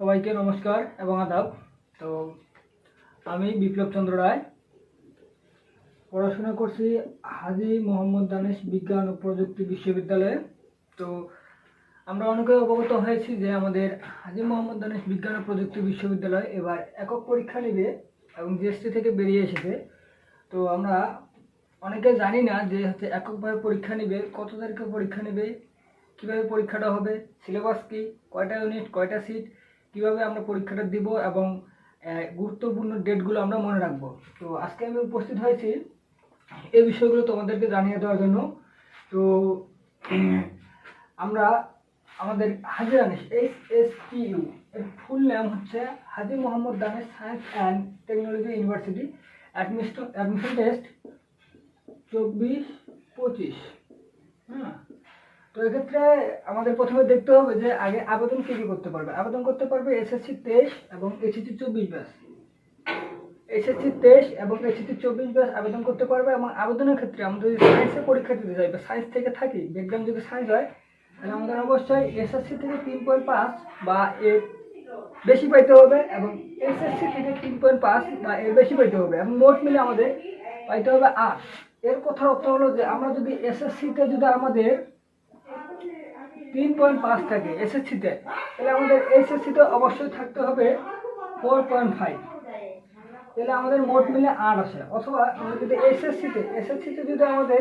সবাইকে নমস্কার এবং আদাব। তো আমি বিপ্লব চন্দ্র রায়। পড়াশোনা করছি হাজি মোহাম্মদ দানেশ বিজ্ঞান ও প্রযুক্তি বিশ্ববিদ্যালয়ে। তো আমরা অনেকে অবগত হয়েছি যে আমাদের হাজি মোহাম্মদ দানেশ বিজ্ঞান ও প্রযুক্তি বিশ্ববিদ্যালয় এবার একক পরীক্ষা নেবে এবং জিএসটি থেকে বেরিয়ে এসেছে। তো আমরা অনেকে জানি না যে হচ্ছে এককভাবে পরীক্ষা নেবে, কত তারিখে পরীক্ষা নেবে, কীভাবে পরীক্ষাটা হবে, সিলেবাস কি, কয়টা ইউনিট, কয়টা সিট কীভাবে আমরা পরীক্ষাটা দিব এবং গুরুত্বপূর্ণ ডেটগুলো আমরা মনে রাখব। তো আজকে আমি উপস্থিত হয়েছি এই বিষয়গুলো তোমাদেরকে জানিয়ে দেওয়ার জন্য। তো, আমরা আমাদের Haji Danesh H S T U, এর ফুল নাম হচ্ছে Haji Mohammad Danesh science and technology university admission admission test চব্বিশ পঁচিশ হ্যাঁ। তো এক্ষেত্রে আমাদের প্রথমে দেখতে হবে যে আগে আবেদন কে কি করতে পারবে। আবেদন করতে পারবে এসএসসি তেইশ এবং এইচএসসি চব্বিশ ব্যাস। এসএসসি তেইশ এবং এইচএসসি চব্বিশ ব্যাস আবেদন করতে পারবে এবং আবেদনের ক্ষেত্রে আমরা যদি সায়েন্সে পরীক্ষা দিতে যাই বা সায়েন্স থেকে থাকি ব্যাকগ্রাউন্ড যদি সায়েন্স হয়, তাহলে আমাদের অবশ্যই এসএসসি থেকে তিন পয়েন্ট পাঁচ বা এর বেশি পাইতে হবে এবং এসএসসি থেকে তিন পয়েন্ট পাঁচ বা এর বেশি পাইতে হবে এবং মোট মিলে আমাদের পাইতে হবে আট। এর কথার অর্থ হলো যে আমরা যদি এসএসসিতে যদি আমাদের তিন পয়েন্ট পাঁচ থাকে এসএসসিতে তাহলে আমাদের এসএসসিতে অবশ্যই থাকতে হবে ফোর পয়েন্ট ফাইভ তাহলে আমাদের মোট মিলে আট আসে অথবা আমরা যদি এসএসসিতে এসএসসিতে যদি আমাদের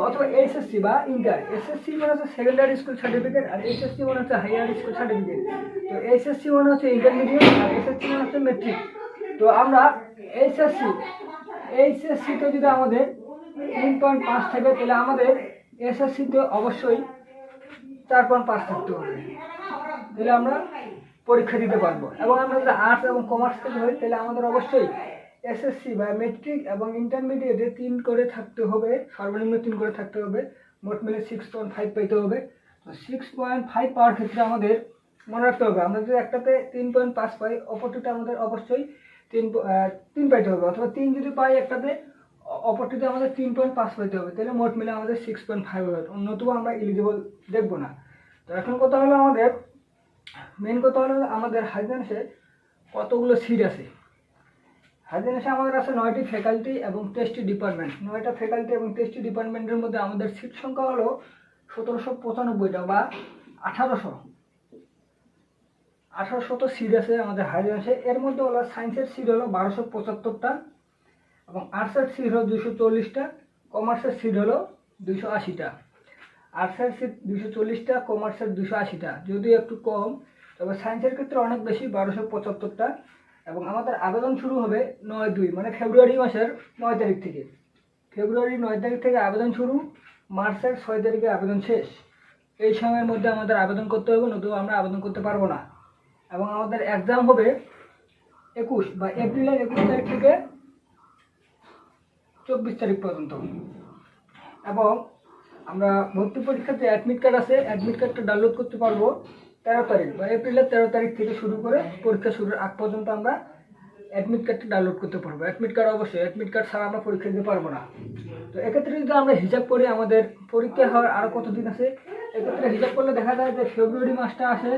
অথবা এসএসসি বা ইন্টার এসএসসি মানে হচ্ছে সেকেন্ডারি স্কুল সার্টিফিকেট আর এসএসসি মানে হচ্ছে হাইয়ার স্কুল সার্টিফিকেট তো এসএসসি মানে হচ্ছে ইন্টারমিডিয়েট আর এসএসসি মানে হচ্ছে মেট্রিক তো আমরা এইচএসসি এইচএসসিতে যদি আমাদের তিন পয়েন্ট পাঁচ থাকে তাহলে আমাদের এসএসসিতে অবশ্যই চার পয়েন্ট পাঁচ থাকতে হবে। তাহলে আমরা পরীক্ষা দিতে পারব। এবং আমরা যদি আর্টস এবং কমার্স থেকে হই, তাহলে আমাদের অবশ্যই এসএসসি বা মেট্রিক এবং ইন্টারমিডিয়েটে তিন করে থাকতে হবে, সর্বনিম্ন তিন করে থাকতে হবে। মোট মিলে সিক্স পয়েন্ট ফাইভ পেতে হবে। তো সিক্স পয়েন্ট ফাইভ পাওয়ার ক্ষেত্রে আমাদের মনে রাখতে হবে, আমরা যদি একটাতে তিন পয়েন্ট পাঁচ পাই, অপরটিতে আমাদের অবশ্যই তিন তিন পাইতে হবে। অথবা তিন যদি পাই একটাতে অপরটিতে আমাদের তিন পয়েন্ট পাঁচ পাইতে হবে। তাহলে মোট মিলে আমাদের সিক্স পয়েন্ট ফাইভ হবে নতুবা আমরা এলিজিবল দেখব না। তো এখন কথা হলো আমাদের মেন কথা হলো আমাদের হাইজেন্সে কতগুলো সিট আছে? হাইজেন্সে আমাদের আছে নয়টি ফ্যাকাল্টি এবং তেইশটি ডিপার্টমেন্ট নয়টা ফ্যাকাল্টি এবং তেইশটি ডিপার্টমেন্টের মধ্যে আমাদের সিট সংখ্যা হলো সতেরোশো পঁচানব্বইটা বা আঠারোশো। আঠারোশত সিট আছে আমাদের হাইজেন্সে এর মধ্যে হলো সায়েন্সের সিট হলো বারোশো পঁচাত্তরটা। এবং আর্টসের সিট হলো দুশো চল্লিশটা, কমার্সের সিট হলো দুশো আশিটা। আর্টসের সিট দুশো চল্লিশটা, কমার্সের দুশো আশিটা। যদিও একটু কম, তবে সায়েন্সের ক্ষেত্রে অনেক বেশি, বারোশো পঁচাত্তরটা। এবং আমাদের আবেদন শুরু হবে নয় দুই মানে ফেব্রুয়ারি মাসের নয় তারিখ থেকে। ফেব্রুয়ারি নয় তারিখ থেকে আবেদন শুরু, মার্চের ছয় তারিখে আবেদন শেষ। এই সময়ের মধ্যে আমাদের আবেদন করতে হবে, নতুবা আমরা আবেদন করতে পারব না। এবং আমাদের এক্সাম হবে একুশ বা এপ্রিলের একুশ তারিখ থেকে চব্বিশ তারিখ পর্যন্ত। এবং আমরা ভর্তি পরীক্ষাতে অ্যাডমিট কার্ড আছে অ্যাডমিট কার্ডটা ডাউনলোড করতে পারব তেরো তারিখ বা এপ্রিলের তেরো তারিখ থেকে শুরু করে পরীক্ষা শুরুর আগ পর্যন্ত আমরা অ্যাডমিট কার্ডটা ডাউনলোড করতে পারব। অ্যাডমিট কার্ড অবশ্যই অ্যাডমিট কার্ড ছাড়া আমরা পরীক্ষা দিতে পারব না। তো এক্ষেত্রে যদি আমরা হিসাব করি, আমাদের পরীক্ষা হওয়ার আরও কতদিন আছে? এক্ষেত্রে হিসাব করলে দেখা যায় যে ফেব্রুয়ারি মাসটা আসে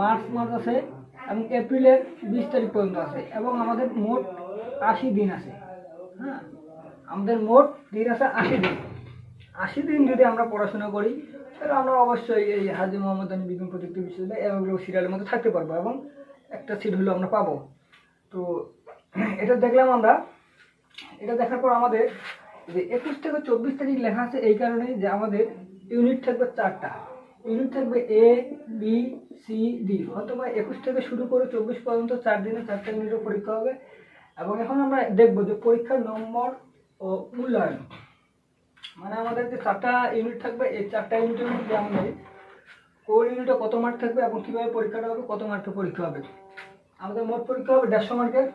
মার্চ মাস আছে, এবং এপ্রিলের বিশ তারিখ পর্যন্ত আছে, এবং আমাদের মোট আশি দিন আছে। হ্যাঁ? আমাদের মোট দিন আছে আশি দিন। আশি দিন যদি আমরা পড়াশোনা করি, তাহলে আমরা অবশ্যই এই হাজি মোহাম্মদ আলী বিজ্ঞান প্রযুক্তি বিশ্ববিদ্যালয় এবং সিরিয়ালের মধ্যে থাকতে পারব এবং একটা সিট হলেও আমরা পাবো। তো এটা দেখলাম আমরা। এটা দেখার পর আমাদের যে একুশ থেকে চব্বিশ তারিখ লেখা আছে এই কারণে যে আমাদের ইউনিট থাকবে চারটা। ইউনিট থাকবে এ বি সি ডি অথবা একুশ থেকে শুরু করে চব্বিশ পর্যন্ত চার দিনে চারটা ইউনিটের পরীক্ষা হবে। এবং এখন আমরা দেখব যে পরীক্ষার নম্বর ও মূল্যায়ন মানে আমাদের যে চারটা ইউনিট থাকবে, এই চারটা ইউনিটের মধ্যে আমাদের কোর ইউনিটে কত মার্ক থাকবে এবং কীভাবে পরীক্ষাটা হবে, কত মার্কের পরীক্ষা হবে? আমাদের মোট পরীক্ষা হবে দেড়শো মার্কের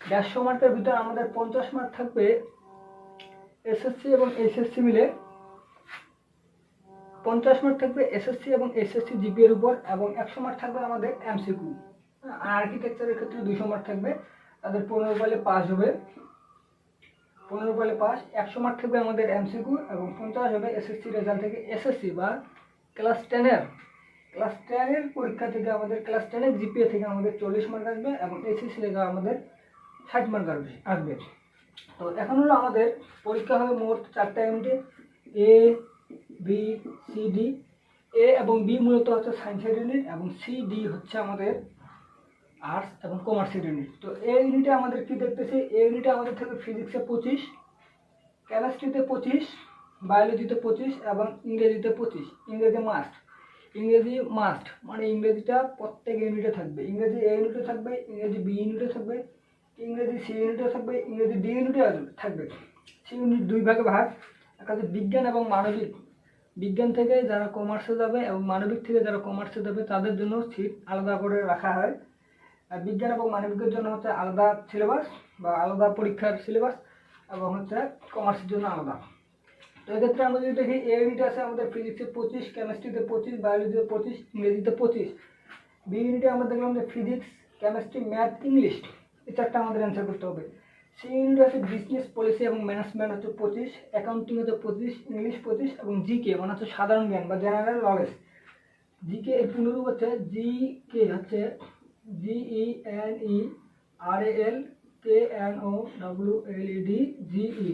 দেড়শো মার্কের ভিতরে আমাদের পঞ্চাশ মার্ক থাকবে এসএসসি এবং এইচএসসি মিলে। পঞ্চাশ মার্ক থাকবে এসএসসি এবং এসএসসি জিপিএর উপর এবং একশো মার্ক থাকবে আমাদের এমসিকিউ আর আর্কিটেকচারের ক্ষেত্রে দুশো মার্ক থাকবে। তাদের পনেরো পালে পাস হবে। পনেরো পালে পাস একশো মার্ক থাকবে আমাদের এমসিকিউ এবং পঞ্চাশ হবে এসএসসি রেজাল্ট থেকে এসএসসি বা ক্লাস টেনের ক্লাস টেনের পরীক্ষা থেকে আমাদের ক্লাস টেনের জিপিএ থেকে আমাদের চল্লিশ মার্ক আসবে এবং এসএসসি থেকে আমাদের ষাট মার্ক আসবে আসবে। তো এখন হলো আমাদের পরীক্ষা হবে মোট চারটা ইউনিটে A B C D A এবং বি মূলত হচ্ছে সায়েন্সের ইউনিট এবং সি ডি হচ্ছে আমাদের আর্টস এবং কমার্সের ইউনিট তো এই ইউনিটে আমাদের কি দেখতেছি? এই ইউনিটে আমাদের থেকে ফিজিক্সে পঁচিশ কেমিস্ট্রিতে পঁচিশ বায়োলজিতে পঁচিশ এবং ইংরেজিতে পঁচিশ। ইংরেজি মাস্ট ইংরেজি মাস্ট মানে ইংরেজিটা প্রত্যেক ইউনিটে থাকবে। ইংরেজি এ ইউনিটে থাকবে, ইংরেজি বি ইউনিটে থাকবে, ইংরেজি সি ইউনিটে থাকবে, ইংরেজি ডি ইউনিটে থাকবে। সি ইউনিট দুই ভাগে ভাগ। একটা হচ্ছে বিজ্ঞান এবং মানবিক। বিজ্ঞান থেকে যারা কমার্সে যাবে এবং মানবিক থেকে যারা কমার্সে যাবে, তাদের জন্য সিট আলাদা করে রাখা হয়। বিজ্ঞান এবং মানবিকের জন্য হচ্ছে আলাদা সিলেবাস বা আলাদা পরীক্ষার সিলেবাস এবং হচ্ছে কমার্সের জন্য আলাদা। তো এক্ষেত্রে আমরা যদি দেখি এ ইউনিট আছে আমাদের ফিজিক্সে পঁচিশ কেমিস্ট্রিতে পঁচিশ বায়োলজিতে পঁচিশ, ইংরেজিতে পঁচিশ। বি ইউনিটে আমরা দেখলাম যে ফিজিক্স কেমিস্ট্রি ম্যাথ ইংলিশ এই চারটা আমাদের অ্যান্সার করতে হবে। সি ইউনিট আছে বিজনেস পলিসি এবং ম্যানেজমেন্ট হচ্ছে পঁচিশ অ্যাকাউন্টিং হচ্ছে পঁচিশ ইংলিশ পঁচিশ এবং জিকে মানে হচ্ছে সাধারণ জ্ঞান বা জেনারেল নলেজ জিকে এর পুনরূপ হচ্ছে জি কে হচ্ছে GE N E R L K N O W L E D G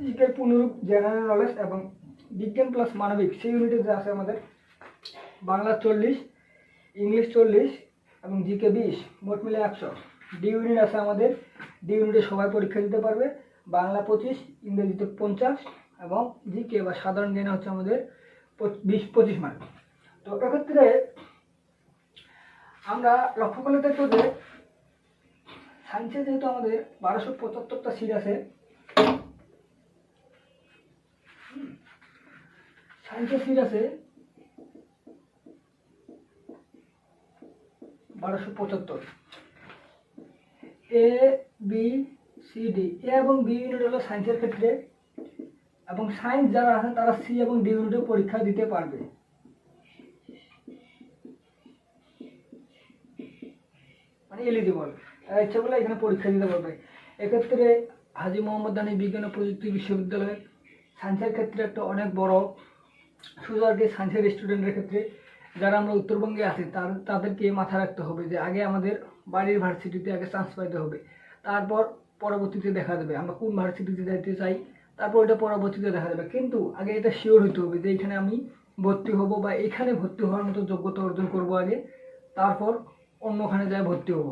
জিকের পুনরূপ জেনারেল নলেজ এবং বিজ্ঞান প্লাস মানবিক, সেই ইউনিটে যে আছে আমাদের, বাংলা চল্লিশ, ইংলিশ চল্লিশ এবং জিকে বিশ, মোট মিলে একশো। ডি ইউনিট আছে আমাদের ডি ইউনিটে সবাই পরীক্ষা দিতে পারবে, বাংলা পঁচিশ, ইংরেজিতে পঞ্চাশ এবং জিকে বা সাধারণ জ্ঞানে হচ্ছে আমাদের বিশ, পঁচিশ মার্ক তো এক্ষেত্রে আমরা লক্ষ্য করলে দেখব যে সায়েন্সে যেহেতু আমাদের বারোশো পঁচাত্তরটা সিট আছে সায়েন্সের সিট আছে বারোশো পঁচাত্তর। A B C D A এবং বি ইউনিট হলো সায়েন্সের ক্ষেত্রে এবং সায়েন্স যারা আছে তারা সি এবং ডি ইউনিটে পরীক্ষা দিতে পারবে। মানে এলিজিবল ইচ্ছা করলে এখানে পরীক্ষা দিতে পারবে। এক্ষেত্রে হাজি মোহাম্মদ দানি বিজ্ঞান ও প্রযুক্তি বিশ্ববিদ্যালয় সায়েন্সের ক্ষেত্রে একটা অনেক বড় শুধু আর সায়েন্সের স্টুডেন্টের ক্ষেত্রে। যারা আমরা উত্তরবঙ্গে আছি, তার, তাদেরকে মাথায় রাখতে হবে যে আগে আমাদের বাড়ির ভার্সিটিতে আগে চান্স পাইতে হবে। তারপর পরবর্তীতে দেখা যাবে আমরা কোন ভার্সিটিতে যাইতে চাই, তারপর এটা পরবর্তীতে দেখা যাবে। কিন্তু আগে এটা শিওর হইতে হবে যে এখানে আমি ভর্তি হব বা এখানে ভর্তি হওয়ার মতো যোগ্যতা অর্জন করব আগে। তারপর অন্যখানে যাই ভর্তি হব।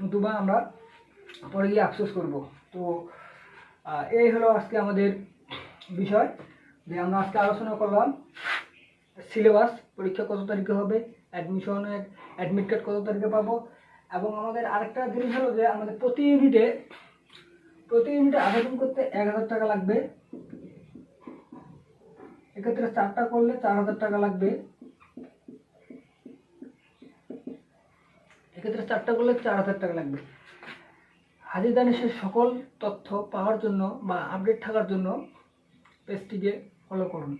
নতুবা আমরা পরে গিয়ে আফসোস করব। তো এই হলো আজকে আমাদের বিষয়। যে আমরা আজকে আলোচনা করলাম সিলেবাস, পরীক্ষা কত তারিখে হবে অ্যাডমিশনের অ্যাডমিট কার্ড কত তারিখে পাবো, এবং আমাদের আরেকটা জিনিস হলো যে আমাদের প্রতি ইউনিটে প্রতি ইউনিটে আবেদন করতে এক হাজার টাকা লাগবে। এক্ষেত্রে চারটা করলে চার হাজার টাকা লাগবে। এক্ষেত্রে চারটা করলে চার হাজার টাকা লাগবে। হাজির দানিশের সকল তথ্য পাওয়ার জন্য বা আপডেট থাকার জন্য পেজটিকে ফলো করুন।